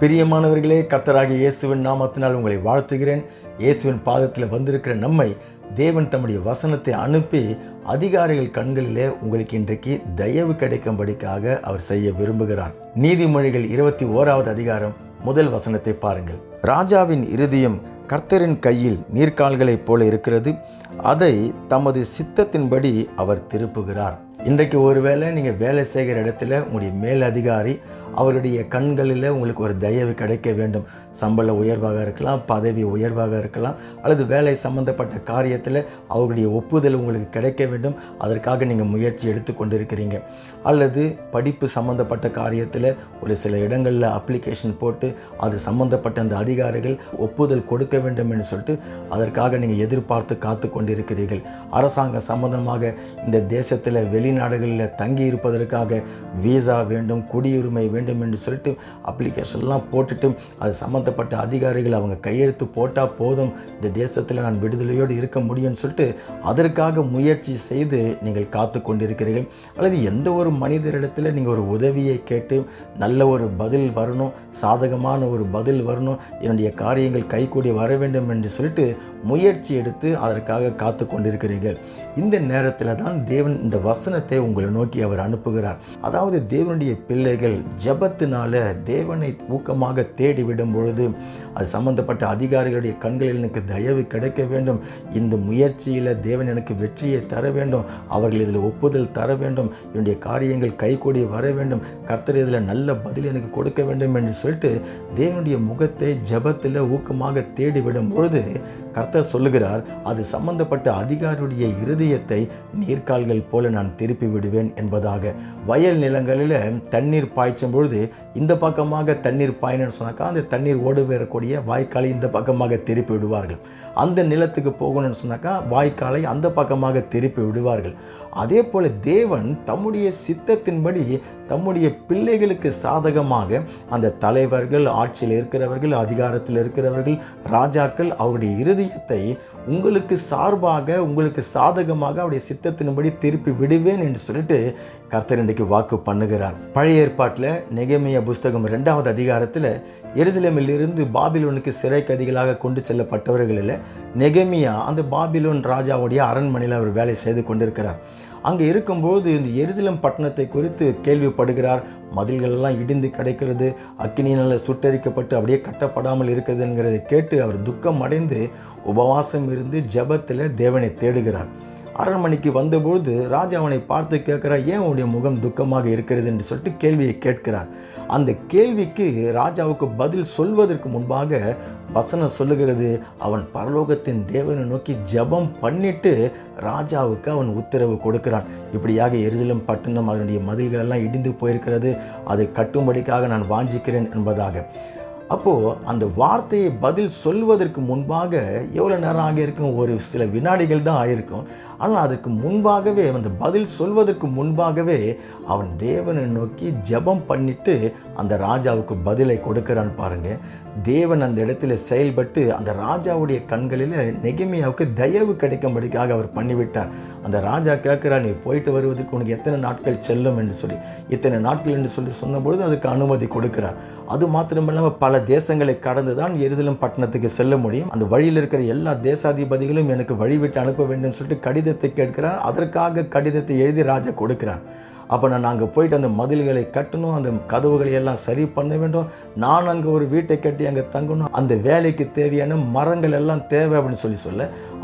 பிரியமானவர்களே கர்த்தராகிய இயேசுவின் நாமத்தினால் உங்களை வாழ்த்துகிறேன். இயேசுவின் பாதத்தில் வந்திருக்கிற நம்மை தேவன் தம்முடைய வசனத்தை அனுப்பி அதிகாரிகள் கண்களிலே உங்களுக்கு இன்றைக்கு தயவு கிடைக்கும்படிக்காக அவர் செய்ய விரும்புகிறார். நீதிமொழிகள் இருபத்தி ஓராவது அதிகாரம் முதல் வசனத்தை பாருங்கள். ராஜாவின் இருதயம் கர்த்தரின் கையில் நீர்க்கால்களைப் போல இருக்கிறது. அதை தமது சித்தத்தின்படி அவர் திருப்புகிறார். இன்றைக்கு ஒருவேளை நீங்கள் வேலை செய்கிற இடத்துல உங்களுடைய மேல் அதிகாரி அவருடைய கண்களில் உங்களுக்கு ஒரு தயவு கிடைக்க வேண்டும். சம்பள உயர்வாக இருக்கலாம் பதவி உயர்வாக இருக்கலாம் அல்லது வேலை சம்பந்தப்பட்ட காரியத்தில் அவருடைய ஒப்புதல் உங்களுக்கு கிடைக்க வேண்டும். அதற்காக நீங்கள் முயற்சி எடுத்து கொண்டிருக்கிறீங்க. அல்லது படிப்பு சம்பந்தப்பட்ட காரியத்தில் ஒரு சில இடங்களில் அப்ளிகேஷன் போட்டு அது சம்பந்தப்பட்ட அந்த அதிகாரிகள் ஒப்புதல் கொடுக்க வேண்டும் என்று சொல்லிட்டு அதற்காக நீங்கள் எதிர்பார்த்து காத்து கொண்டிருக்கிறீர்கள். அரசாங்க சம்பந்தமாக இந்த தேசத்தில் வெளிநாடுகளில் தங்கி இருப்பதற்காக வீசா வேண்டும் குடியுரிமை வேண்டும் என்று சொல்லிட்டு அப்ளிகேஷன்லாம் போட்டுட்டு அது சம்மந்தப்பட்ட அதிகாரிகள் அவங்க கையெழுத்து போட்டால் போதும் இந்த தேசத்தில் நான் விடுதலையோடு இருக்க முடியும்னு சொல்லிட்டு அதற்காக முயற்சி செய்து நீங்கள் காத்து கொண்டிருக்கிறீர்கள். அல்லது எந்த ஒரு மனிதரிடத்தில் நீங்கள் ஒரு உதவியை கேட்டு நல்ல ஒரு பதில் வரணும் சாதகமான ஒரு பதில் வரணும் என்னுடைய காரியங்கள் கைகூடி வர வேண்டும் என்று சொல்லிட்டு முயற்சி எடுத்து அதற்காக காத்து கொண்டிருக்கிறீர்கள். இந்த நேரத்தில் தான் தேவன் இந்த வசனத்தை உங்களை நோக்கி அவர் அனுப்புகிறார். அதாவது தேவனுடைய பிள்ளைகள் ஜபத்தினால தேவனை ஊக்கமாக தேடி விடும் பொழுது அது சம்பந்தப்பட்ட அதிகாரிகளுடைய கண்களில் எனக்கு தயவு கிடைக்க வேண்டும். இந்த முயற்சியில் தேவன் எனக்கு வெற்றியை தர வேண்டும். அவர்கள் இதில் ஒப்புதல் தர வேண்டும். என்னுடைய காரியங்கள் கைகூடி வர வேண்டும். கர்த்தர் இதில் நல்ல பதில் எனக்கு கொடுக்க வேண்டும் என்று சொல்லிட்டு தேவனுடைய முகத்தை ஜபத்தில் ஊக்கமாக தேடி விடும் பொழுது கர்த்தர் சொல்லுகிறார் அது சம்பந்தப்பட்ட அதிகாரியுடைய இருதயத்தை நீர்க்கால்கள் போல நான் திருப்பி விடுவேன் என்பதாக. வயல் நிலங்களில் தண்ணீர் பாய்ச்சும் பொழுது இந்த பக்கமாக தண்ணீர் பாயணும்னு சொன்னாக்கா அந்த தண்ணீர் ஓடு வரக்கூடிய வாய்க்காலை இந்த பக்கமாக திருப்பி விடுவார்கள். அந்த நிலத்துக்கு போகணும்னு சொன்னாக்கா வாய்க்காலை அந்த பக்கமாக திருப்பி விடுவார்கள். அதே போல தேவன் தம்முடைய சித்தத்தின்படி தம்முடைய பிள்ளைகளுக்கு சாதகமாக அந்த தலைவர்கள் ஆட்சியில் இருக்கிறவர்கள் அதிகாரத்தில் இருக்கிறவர்கள் ராஜாக்கள் அவருடைய இருதயத்தை உங்களுக்கு சார்பாக உங்களுக்கு சாதகமாக அவருடைய சித்தத்தின்படி திருப்பி விடுவேன் என்று சொல்லிட்டு கர்த்தர் இன்றைக்கு வாக்கு பண்ணுகிறார். பழைய ஏற்பாட்டில் நெகமைய புஸ்தகம் ரெண்டாவது அதிகாரத்தில் எருசலேமில் இருந்து பாபிலோனுக்கு சிறை கதிகளாக கொண்டு செல்லப்பட்டவர்களில் நெகமியா அந்த பாபிலோன் ராஜாவுடைய அரண்மனையில் அவர் வேலை செய்து கொண்டிருக்கிறார். அங்கே இருக்கும்போது இந்த எருசலம் பட்டணத்தை குறித்து கேள்விப்படுகிறார். மதில்கள் எல்லாம் இடிந்து கிடைக்கிறது. அக்கினியினால் சுட்டரிக்கப்பட்டு அப்படியே கட்டப்படாமல் இருக்கிறதுங்கிறதை கேட்டு அவர் துக்கம் அடைந்து உபவாசம் இருந்து ஜபத்தில் தேவனை தேடுகிறார். அரண்மனைக்கு வந்தபொழுது ராஜா அவனை பார்த்து கேட்குறா ஏன் உன்னுடைய முகம் துக்கமாக இருக்கிறது? என்று சொல்லிட்டு கேள்வியை கேட்கிறார். அந்த கேள்விக்கு ராஜாவுக்கு பதில் சொல்வதற்கு முன்பாக வசனம் சொல்லுகிறது அவன் பரலோகத்தின் தேவனை நோக்கி ஜபம் பண்ணிட்டு ராஜாவுக்கு அவன் உத்தரவு கொடுக்கிறான். இப்படியாக எரிசலம் பட்டணம் அதனுடைய மதில்கள் எல்லாம் இடிந்து போயிருக்கிறது. அதை கட்டும்படிக்காக நான் வாஞ்சிக்கிறேன் என்பதாக. அப்போது அந்த வார்த்தையை பதில் சொல்வதற்கு முன்பாக எவ்வளோ நேரம் ஆகியிருக்கும்? ஒரு சில வினாடிகள் தான் ஆகியிருக்கும். ஆனால் அதுக்கு முன்பாகவே அந்த பதில் சொல்வதற்கு முன்பாகவே அவன் தேவனை நோக்கி ஜெபம் பண்ணிட்டு அந்த ராஜாவுக்கு பதிலை கொடுக்குறான்னு பாருங்கள் தேவன் அந்த இடத்துல செயல்பட்டு அந்த ராஜாவுடைய கண்களில் நெகிமியாவுக்கு தயவு கிடைக்கும்படிக்காக அவர் பண்ணிவிட்டார். அந்த ராஜா கேட்குறா நீ போயிட்டு வருவதற்கு உனக்கு எத்தனை நாட்கள் செல்லும்? என்று சொல்லி. இத்தனை நாட்கள் என்று சொல்லி சொன்னபொழுது அதுக்கு அனுமதி கொடுக்கிறார். அது மாத்திரமில்லாமல் பல தேசங்களை கடந்து தான் எருசலம் பட்டணத்துக்கு செல்ல முடியும். அந்த வழியில் இருக்கிற எல்லா தேசாதிபதிகளும் எனக்கு வழிவிட்டு அனுப்ப வேண்டும் சொல்லிட்டு கடிதத்தை கேட்கிறார். அதற்காக கடிதத்தை எழுதி ராஜா கொடுக்கிறார். அப்போ நான் அங்கே போயிட்டு அந்த மதில்களை கட்டணும் அந்த கதவுகளை எல்லாம் சரி பண்ண வேண்டும். நான் அங்கே ஒரு வீட்டை கட்டி அங்கே தங்கணும். அந்த வேலைக்கு தேவையான மரங்கள் எல்லாம் தேவை அப்படின்னு சொல்லி சொல்ல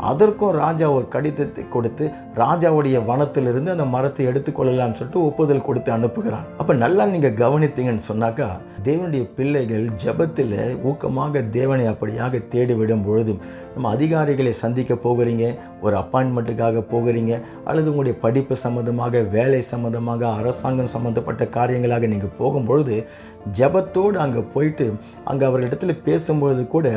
அதற்கும் ராஜா ஒரு கடிதத்தை கொடுத்து ராஜாவுடைய வனத்திலிருந்து அந்த மரத்தை எடுத்துக்கொள்ளலாம்னு சொல்லிட்டு ஒப்புதல் கொடுத்து அனுப்புகிறான் அப்போ நல்லா நீங்கள் கவனித்தீங்கன்னு சொன்னாக்கா தேவனுடைய பிள்ளைகள் ஜபத்தில் ஊக்கமாக தேவனை அப்படியாக தேடி விடும் பொழுதும் நம்ம அதிகாரிகளை சந்திக்க போகிறீங்க ஒரு அப்பாயின்மெண்ட்டுக்காக போகிறீங்க அல்லது உங்களுடைய படிப்பு சம்மந்தமாக வேலை சம்மந்தமாக அரசாங்கம் சம்மந்தப்பட்ட காரியங்களாக நீங்கள் போகும்பொழுது ஜபத்தோடு அங்கே போயிட்டு அங்கே அவர்களிடத்தில் பேசும்பொழுது கூட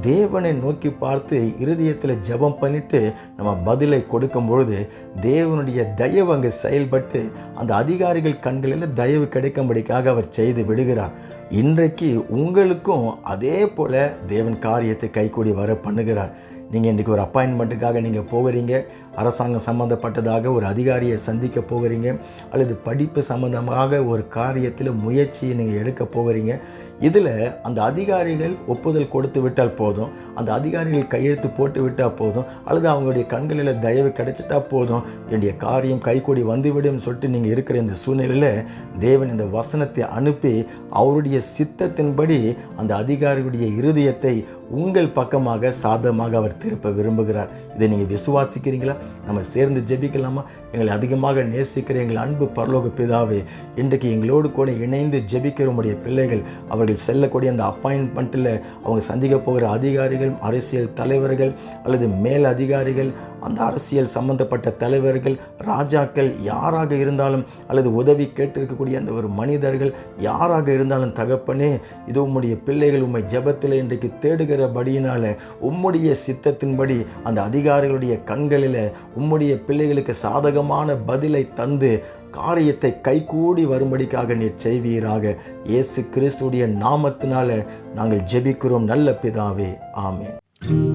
தேவனை நோக்கி பார்த்து இருதயத்தில் ஜபம் பண்ணிட்டு நம்ம பதிலை கொடுக்கும் பொழுது தேவனுடைய தயவு அங்கே செயல்பட்டு அந்த அதிகாரிகள் கண்களில் தயவு கிடைக்கும்படிக்காக அவர் செய்து விடுகிறார். இன்றைக்கு உங்களுக்கும் அதே போல தேவன் காரியத்தை கைகூடி வர பண்ணுகிறார். நீங்கள் இன்றைக்கி ஒரு அப்பாயின்மெண்ட்டுக்காக நீங்கள் போகிறீங்க அரசாங்கம் சம்மந்தப்பட்டதாக ஒரு அதிகாரியை சந்திக்க போகிறீங்க அல்லது படிப்பு சம்மந்தமாக ஒரு காரியத்தில் முயற்சியை நீங்கள் எடுக்க போகிறீங்க இதில் அந்த அதிகாரிகள் ஒப்புதல் கொடுத்து விட்டால் போதும். அந்த அதிகாரிகள் கையெழுத்து போட்டு விட்டால் போதும். அல்லது அவங்களுடைய கண்களில் தயவு கிடைச்சிட்டா போதும். என்னுடைய காரியம் கைகூடி வந்துவிடும் சொல்லிட்டு நீங்கள் இருக்கிற இந்த சூழ்நிலையில் தேவன் இந்த வசனத்தை அனுப்பி அவருடைய சித்தத்தின்படி அந்த அதிகாரியுடைய இருதயத்தை உங்கள் பக்கமாக சாதகமாக அவர் திருப்ப விரும்புகிறார். இதை நீங்கள் விசுவாசிக்கிறீங்களா? நம்ம சேர்ந்து ஜெபிக்கலாமா? எங்களை அதிகமாக நேசிக்கிற எங்கள் அன்பு பரலோக பிதாவே இன்றைக்கு எங்களோடு கூட இணைந்து ஜெபிக்கிற உடைய பிள்ளைகள் அவர்கள் செல்லக்கூடிய அந்த அப்பாயின்மெண்ட்டில் அவங்க சந்திக்க போகிற அதிகாரிகள் அரசியல் தலைவர்கள் அல்லது மேல் அதிகாரிகள் அந்த அரசியல் சம்பந்தப்பட்ட தலைவர்கள் ராஜாக்கள் யாராக இருந்தாலும் அல்லது உதவி கேட்டிருக்கக்கூடிய அந்த ஒரு மனிதர்கள் யாராக இருந்தாலும் தகப்பனே இது உம்முடைய பிள்ளைகள் உண்மை ஜெபத்தில் இன்றைக்கு தேடுகிற தேடுகிறபடியினால உம்முடைய சித்தத்தின்படி அந்த அதிகாரிகளுடைய கண்களில் உம்முடைய பிள்ளைகளுக்கு சாதகமான பதிலை தந்து காரியத்தை கைகூடி வரும்படிக்காக நீர் செய்வீராக. இயேசு கிறிஸ்துடைய நாமத்தினால நாங்கள் ஜெபிக்கிறோம். நல்ல பிதாவே. ஆமேன்.